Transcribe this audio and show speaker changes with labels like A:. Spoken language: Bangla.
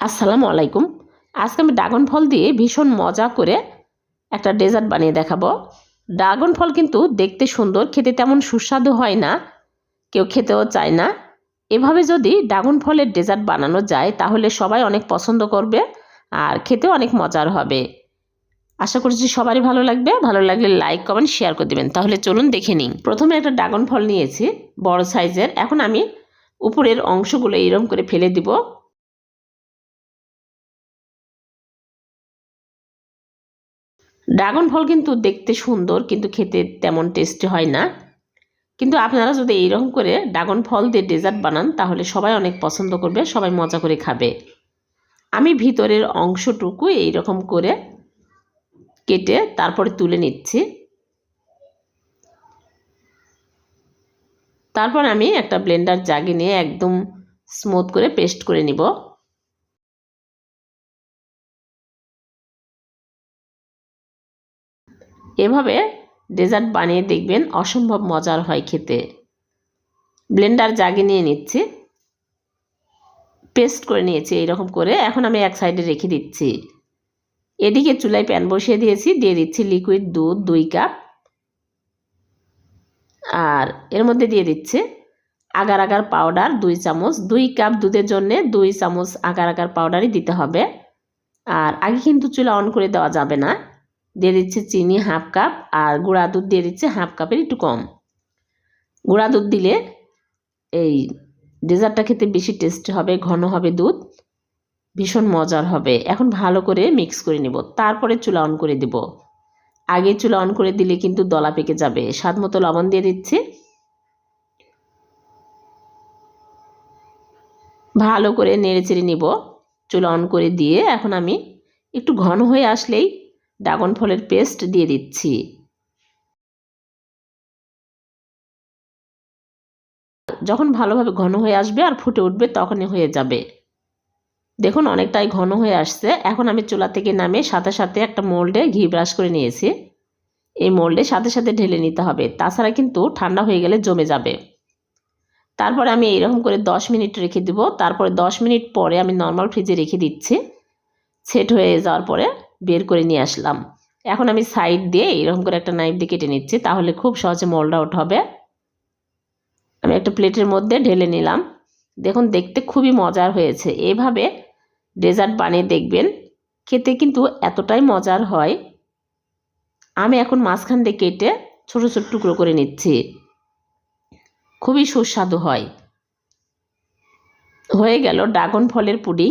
A: আসসালামু আলাইকুম। আজকে আমি ড্রাগন ফল দিয়ে ভীষণ মজা করে একটা ডেজার্ট বানিয়ে দেখাবো। ড্রাগন ফল কিন্তু দেখতে সুন্দর, খেতে তেমন সুস্বাদু হয় না, কেউ খেতেও চায় না। এভাবে যদি ড্রাগন ফলের ডেজার্ট বানানো যায়, তাহলে সবাই অনেক পছন্দ করবে আর খেতেও অনেক মজার হবে। আশা করছি সবারই ভালো লাগবে। ভালো লাগলে লাইক, কমেন্ট, শেয়ার করে দেবেন। তাহলে চলুন দেখে নিন প্রথমে একটা ড্রাগন ফল নিয়েছি, বড় সাইজের। এখন আমি উপরের অংশগুলো এরকম করে ফেলে দিব। ড্রাগন ফল কিন্তু দেখতে সুন্দর, কিন্তু খেতে তেমন টেস্টি হয় না। কিন্তু আপনারা যদি এইরকম করে ড্রাগন ফল দিয়ে ডেজার্ট বানান, তাহলে সবাই অনেক পছন্দ করবে, সবাই মজা করে খাবে। আমি ভিতরের অংশটুকু এইরকম করে কেটে তারপরে তুলে নিচ্ছি। তারপর আমি একটা ব্লেন্ডার জাগে নিয়ে একদম স্মুথ করে পেস্ট করে নিব। এভাবে ডেজার্ট বানিয়ে দেখবেন অসম্ভব মজার হয় খেতে। ব্লেন্ডার জাগে নিয়ে নিচ্ছি। পেস্ট করে নিয়েছি এইরকম করে। এখন আমি এক সাইডে রেখে দিচ্ছি। এদিকে চুলায় প্যান বসিয়ে দিয়েছি। দিয়ে দিচ্ছি লিকুইড দুধ দুই কাপ। আর এর মধ্যে দিয়ে দিচ্ছে আগার আগার পাউডার দুই চামচ। দুই কাপ দুধের জন্যে দুই চামচ আগার আগার পাউডারই দিতে হবে। আর আগে কিন্তু চুলা অন করে দেওয়া যাবে না। দিয়ে দিচ্ছে চিনি হাফ কাপ আর গুঁড়া দুধ দিয়ে দিচ্ছে হাফ কাপের একটু কম। গুঁড়া দুধ দিলে এই ডেজার্টটা খেতে বেশি টেস্ট হবে, ঘন হবে দুধ, ভীষণ মজার হবে। এখন ভালো করে মিক্স করে নেব, তারপরে চুলা অন করে দেব। আগে চুলা অন করে দিলে কিন্তু দলা পেকে যাবে। স্বাদ মতো লবণ দিয়ে দিচ্ছি। ভালো করে নেড়ে চেড়ে নিব। চুলা অন করে দিয়ে এখন আমি একটু ঘন হয়ে আসলেই ড্রাগন ফলের পেস্ট দিয়ে দিচ্ছি। যখন ভালোভাবে ঘন হয়ে আসবে আর ফুটে উঠবে তখনই হয়ে যাবে। দেখুন, অনেকটাই ঘন হয়ে আসছে। এখন আমি চুলা থেকে নামে সাথে সাথে একটা মোল্ডে ঘি ব্রাশ করে নিয়েছি। এই মোল্ডে সাথে সাথে ঢেলে নিতে হবে। তাছাড়া কিন্তু ঠান্ডা হয়ে গেলে জমে যাবে। তারপরে আমি এইরকম করে দশ মিনিট রেখে দেবো। তারপরে দশ মিনিট পরে আমি নর্মাল ফ্রিজে রেখে দিচ্ছি। সেট হয়ে যাওয়ার পরে বের করে নিয়ে আসলাম। এখন আমি সাইড দিয়ে এরকম করে একটা নাইফ দিয়ে কেটে নিচ্ছি, তাহলে খুব সহজে মোল্ড আউট হবে। আমি একটা প্লেটের মধ্যে ঢেলে নিলাম। দেখুন, দেখতে খুবই মজার হয়েছে। এভাবে ডেজার্ট বানিয়ে দেখবেন, খেতে কিন্তু এতটাই মজার হয়। আমি এখন মাঝখান দিয়ে কেটে ছোটো ছোটো টুকরো করে নিচ্ছি। খুবই সুস্বাদু হয়। হয়ে গেল ড্রাগন ফলের পুডিং।